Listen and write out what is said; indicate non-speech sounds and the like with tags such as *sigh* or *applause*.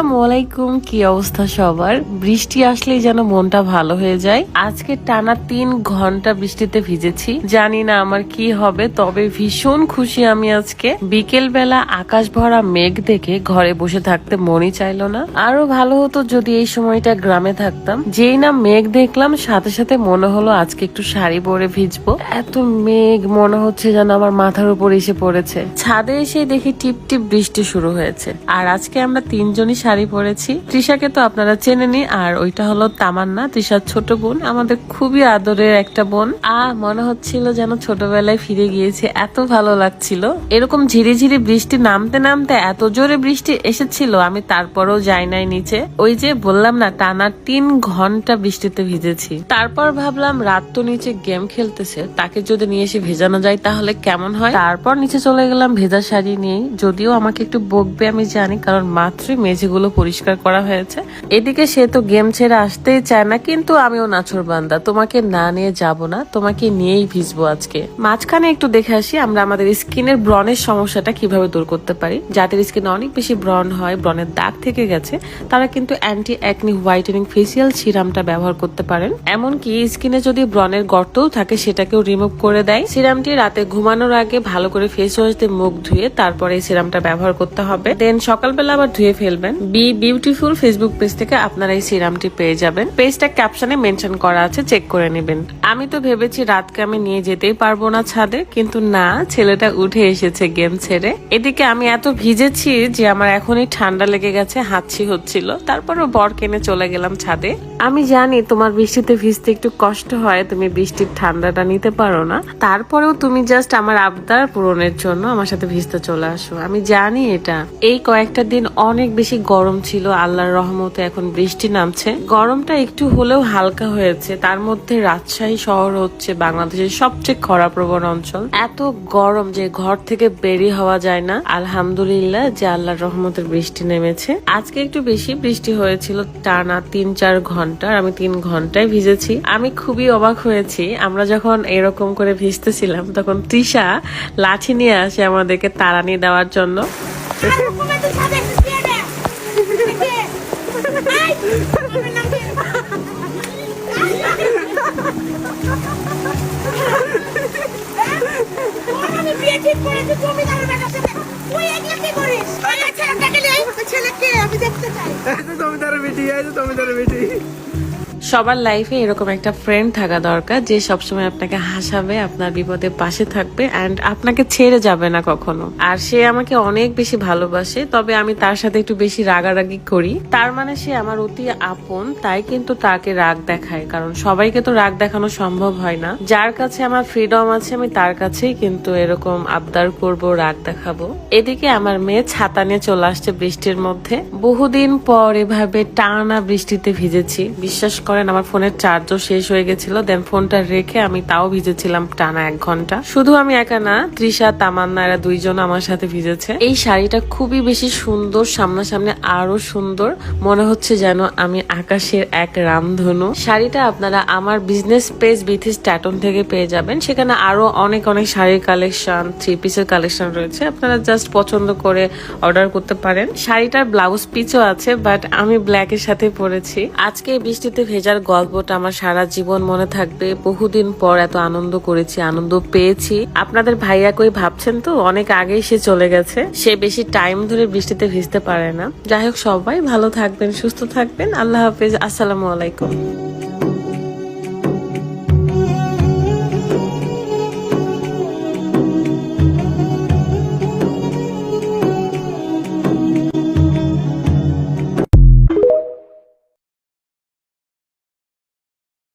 আসসালামু আলাইকুম, কি অবস্থা সবার? বৃষ্টি আসলেই যেন মনটা ভালো হয়ে যায়। আজকে টানা তিন ঘণ্টা বৃষ্টিতে ভিজেছি। জানি না আমার কি হবে, তবে ভীষণ খুশি আমি আজকে। বিকেল বেলা আকাশ ভরা মেঘ দেখে ঘরে বসে থাকতে মনই চাইলো না। আরও ভালো হতো যদি এই সময়টা গ্রামে থাকতাম। যেই না মেঘ দেখলাম, সাথে সাথে মনে হলো আজকে একটু শাড়ি পরে ভিজবো। এত মেঘ, মনে হচ্ছে যেন আমার মাথার উপর এসে পড়েছে। ছাদে এসে দেখি টিপ টিপ বৃষ্টি শুরু হয়েছে। আর আজকে আমরা তিনজনই শাড়ি পরেছি। তৃষাকে তো আপনারা চেনেনি আর ওইটা হলো তামান্না, তৃষার ছোট বোন, আমাদের খুবই আদরের একটা বোন। আ, মনে হচ্ছিল যেন ছোটবেলায় ফিরে গিয়েছে, এত ভালো লাগছিল। এরকম ঝিরি ঝিরি বৃষ্টি নামতে নামতে এত জোরে বৃষ্টি এসেছিল, আমি তারপরেও যাই নাই নিচে। ওই যে বললাম না, টানা তিন ঘণ্টা বৃষ্টিতে ভিজেছি। তারপর ভাবলাম, রাত তো নিচে গেম খেলতেছে, তাকে যদি নিয়ে এসে ভেজানো যায় তাহলে কেমন হয়? তারপর নিচে চলে গেলাম ভেজা শাড়ি নিয়ে যদিও আমাকে একটু বকবে আমি জানি, কারণ মাত্রই মেঝেগুলো পরিষ্কার করা হয়েছে। এদিকে সে তো গেম ছেড়ে আসতেই চায় না, কিন্তু আমিও নাছর বান্দা। তোমাকে না নিয়ে যাব না, তোমাকে নিয়েই ভিজবো আজকে। মাঝখানে একটু দেখে আসি, আমরা আমাদের স্কিনের ব্রনের সমস্যাটা কীভাবে দূর করতে পারি। যাদের স্কিনে অনেক বেশি ব্রন হয় ব্রনের দাগ থেকে গেছে, তারা কিন্তু অ্যান্টি অ্যাকনি হোয়াইটেনিং ফেসিয়াল সিরামটা ব্যবহার করতে পারেন। এমনকি স্কিনে যদি ব্রনের গর্তও থাকে, সেটাকেও রিমুভ করে দেয়। সিরামটি রাতে ঘুমানোর আগে ভালো করে ফেস ওয়াশ দিয়ে মুখ ধুয়ে তারপরে সিরামটা ব্যবহার করতে হবে। দেন সকালবেলা আবার ধুয়ে ফেলবেন। বি বিউটিফুল ফেসবুক পেজ থেকে আপনারা এই সিরামটি পেয়ে যাবেন। পেজটা ক্যাপশনে মেনশন করা আছে, চেক করে নেবেন। আমি তো ভেবেছি রাতকে আমি নিয়ে যেতেই পারব না ছাদে, কিন্তু না, ছেলেটা উঠে এসেছে গেম ছেড়ে। এদিকে আমি এত ভিজেছি যে আমার এখনই ঠান্ডা লেগে গেছে, হাঁচি হচ্ছিল। তারপরও বর কেনে চলে গেলাম ছাদে। আমি জানি তোমার বৃষ্টিতে ভিজতে একটু কষ্ট হয়, তুমি বৃষ্টির ঠান্ডাটা নিতে পারো না। তারপরেও তুমি জাস্ট আমার আবদার পূরণের জন্য আমার সাথে ভিজতে চলে আসো। আমি জানি এটা। এই কয়েকটা দিন অনেক বেশি গরম ছিল, আল্লাহর রহমতে এখন বৃষ্টি নামছে। গরমটা একটু হলেও হালকা হয়েছে। তার মধ্যে রাজশাহী শহর হচ্ছে বাংলাদেশের সবচেয়ে খরাপ্রবণ অঞ্চল। এত গরম যে ঘর থেকে বেরিয়ে হওয়া যায় না। আলহামদুলিল্লাহ যে আল্লাহর রহমতের বৃষ্টি নেমেছে। আজকে একটু বেশি বৃষ্টি হয়েছিল টানা তিন, চার ঘণ্টা। আমি তিন ঘন্টায় ভিজেছি। আমি খুবই অবাক হয়েছি। আমরা যখন এরকম করে ভিজতেছিলাম, তখন তৃষা লাঠি নিয়ে আসে আমাদেরকে তাড়ানি দেওয়ার জন্য। *laughs* তার বেটি আছে তুমি তার বেটি। সবার লাইফে এরকম একটা ফ্রেন্ড থাকা দরকার যে সবসময় আপনাকে হাসাবে, আপনার বিপদে পাশে থাকবে অ্যান্ড আপনাকে ছেড়ে যাবে না কখনো। আর সে আমাকে অনেক বেশি ভালোবাসে, তবে আমি তার সাথে একটু বেশি রাগারাগি করি। তার মানে সে আমার অতি আপন, তাই কিন্তু তাকে রাগ দেখায়, কারণ সবাইকে তো রাগ দেখানো সম্ভব হয় না। যার কাছে আমার ফ্রিডম আছে, আমি তার কাছেই কিন্তু এরকম আবদার করব, রাগ দেখাবো। এদিকে আমার মেয়ে ছাতা নিয়ে চলে আসছে বৃষ্টির মধ্যে। বহুদিন পর এভাবে টানা বৃষ্টিতে ভিজেছি। বিশ্বাস করেন আমার ফোনের চার্জও শেষ হয়ে গেছিল দেন ফোনটা রেখে আমি তাও ভিজেছিলাম টানা এক ঘণ্টা। শুধু আমি একা না, তৃষা, তামান্না, এরা দুইজন আমার সাথে ভিজেছে। এই শাড়িটা খুবই বেশি সুন্দর, সামনাসামনি আরও সুন্দর। মনে হচ্ছে যেন আমি আকাশের এক রামধনু। শাড়িটা আপনারা আমার বিজনেস পেজ বিথিস ট্যাটন থেকে পেয়ে যাবেন। সেখানে আরও অনেক অনেক শাড়ির কালেকশন থ্রি পিসের কালেকশন রয়েছে। আপনারা জাস্ট পছন্দ করে অর্ডার করতে পারেন। শাড়িটার ব্লাউজ পিচও আছে বাট আমি ব্ল্যাক এর সাথে পরেছি। আজকে বৃষ্টিতে ভেজার গল্পটা আমার সারা জীবন মনে থাকবে। বহুদিন পর এত আনন্দ করেছি, আনন্দ পেয়েছি। আপনাদের ভাইয়া কই ভাবছেন তো? অনেক আগেই সে চলে গেছে। সে বেশি টাইম ধরে বৃষ্টিতে ভিজতে পারে না। যাই হোক, সবাই ভালো থাকবেন, সুস্থ থাকবেন। আল্লাহ হাফিজ। আসসালামু আলাইকুম।